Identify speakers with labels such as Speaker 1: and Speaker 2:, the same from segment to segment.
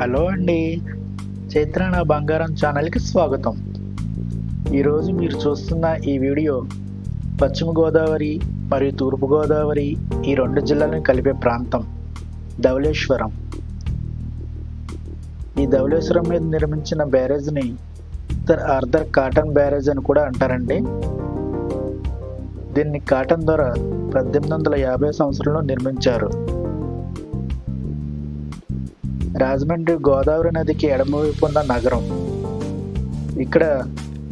Speaker 1: Hello అండి. చైత్ర నా బంగారం ఛానల్కి స్వాగతం. ఈరోజు మీరు చూస్తున్న ఈ వీడియో పశ్చిమ గోదావరి మరియు తూర్పు గోదావరి ఈ రెండు జిల్లాలను కలిపే ప్రాంతం ధవళేశ్వరం. ఈ ధవళేశ్వరం మీద నిర్మించిన బ్యారేజ్ని సర్ ఆర్థర్ కాటన్ బ్యారేజ్ అని కూడా అంటారండి. దీన్ని కాటన్ ద్వారా పద్దెనిమిది వందల యాభై సంవత్సరంలో నిర్మించారు. రాజమండ్రి గోదావరి నదికి ఎడమవైపు ఉన్న నగరం. ఇక్కడ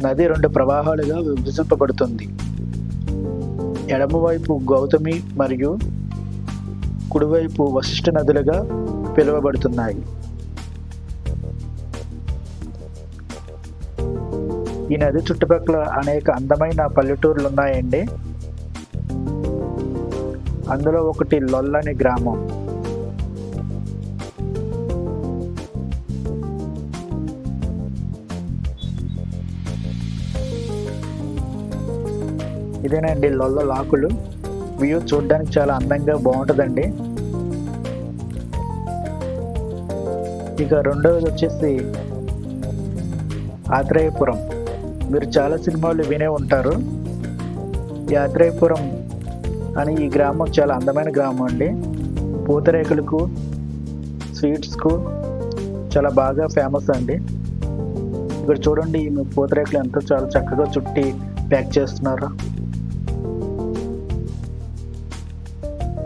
Speaker 1: నది రెండు ప్రవాహాలుగా విభజింపబడుతుంది. ఎడమవైపు గౌతమి మరియు కుడివైపు వశిష్ఠ నదులుగా పిలువబడుతున్నాయి. ఈ నది చుట్టుపక్కల అనేక అందమైన పల్లెటూర్లు ఉన్నాయండి అందులో ఒకటి లొల్లని గ్రామం. ఇదేనండి లొల్ల లాకులు. వ్యూ చూడడానికి చాలా అందంగా బాగుంటుందండి. ఇక రెండవది వచ్చేసి ఆత్రేయపురం మీరు చాలా సినిమాలు వినే ఉంటారు. ఈ ఆత్రేయపురం అని ఈ గ్రామం చాలా అందమైన గ్రామం అండి. పూతరేకులకు స్వీట్స్కు చాలా బాగా ఫేమస్ అండి. ఇక్కడ చూడండి పూతరేకులు ఎంతో చాలా చక్కగా చుట్టి ప్యాక్ చేస్తున్నారు.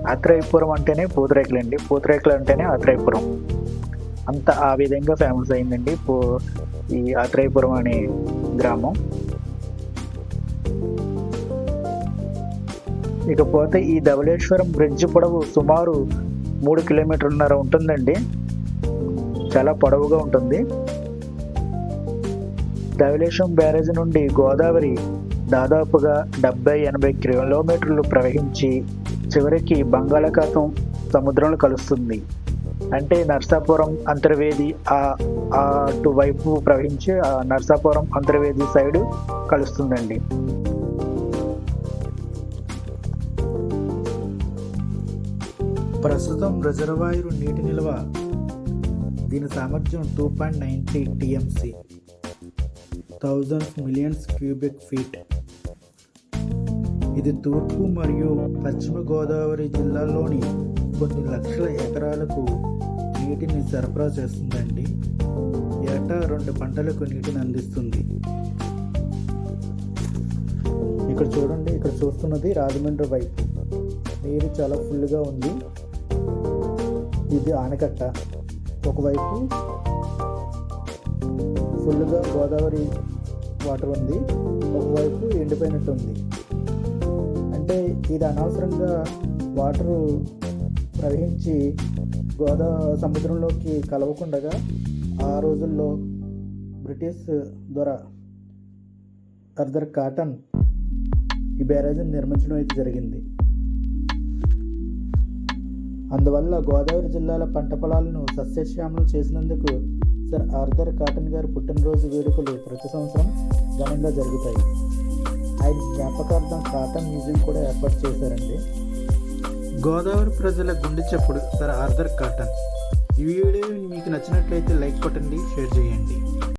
Speaker 1: ఆత్రేయపురం అంటేనే పూతరేకులు అండి. పూతరేకులు అంటేనే ఆత్రేయపురం. అంత ఆ విధంగా ఫేమస్ అయిందండి పో ఈ ఆత్రేయపురం అనే గ్రామం. ఇకపోతే ఈ ధవళేశ్వరం బ్రిడ్జ్ పొడవు సుమారు మూడు కిలోమీటర్న్నర ఉంటుందండి. చాలా పొడవుగా ఉంటుంది. ధవళేశ్వరం బ్యారేజ్ నుండి గోదావరి దాదాపుగా డెబ్బై ఎనభై కిలోమీటర్లు ప్రవహించి చివరికి బంగాళాఖాతం సముద్రంలో కలుస్తుంది. అంటే నర్సాపురం అంతర్వేది ఆ అటువైపు ప్రవహించి ఆ నర్సాపురం అంతర్వేది సైడ్ కలుస్తుందండి. ప్రస్తుతం రిజర్వాయర్ నీటి నిల్వ దీని సామర్థ్యం two point nine three TMC thousand millions cubic feet ఇది తూర్పు మరియు పశ్చిమ గోదావరి జిల్లాల్లోని కొన్ని లక్షల ఎకరాలకు నీటిని సరఫరా చేస్తుందండి. ఏటా రెండు పంటలకు నీటిని అందిస్తుంది. ఇక్కడ చూడండి ఇక్కడ చూస్తున్నది రాజమండ్రి వైపు. నీరు చాలా ఫుల్గా ఉంది. ఇది ఆనకట్ట. ఒకవైపు ఫుల్గా గోదావరి వాటర్ ఉంది. ఒకవైపు ఎండిపోయినట్టు ఉంది ఇది అనవసరంగా వాటరు ప్రవహించి గోదా సముద్రంలోకి కలవకుండగా ఆ రోజుల్లో బ్రిటిష్ ద్వారా అర్దర్ కాటన్ ఈ బ్యారేజ్ని నిర్మించడం అయితే జరిగింది. అందువల్ల గోదావరి జిల్లాల పంట పొలాలను సస్యశ్యామలు చేసినందుకు సర్ ఆర్థర్ కాటన్ గారి పుట్టినరోజు వేడుకలు ప్రతి సంవత్సరం ఘనంగా జరుగుతాయి. ఆయన జ్ఞాపకార్థం కాటన్ మ్యూజియం కూడా ఏర్పాటు చేశారండి. గోదావరి ప్రజల గుండె చప్పుడు సర్ ఆర్థర్ కాటన్. ఈ వీడియో మీకు నచ్చినట్లయితే లైక్ కొట్టండి షేర్ చేయండి.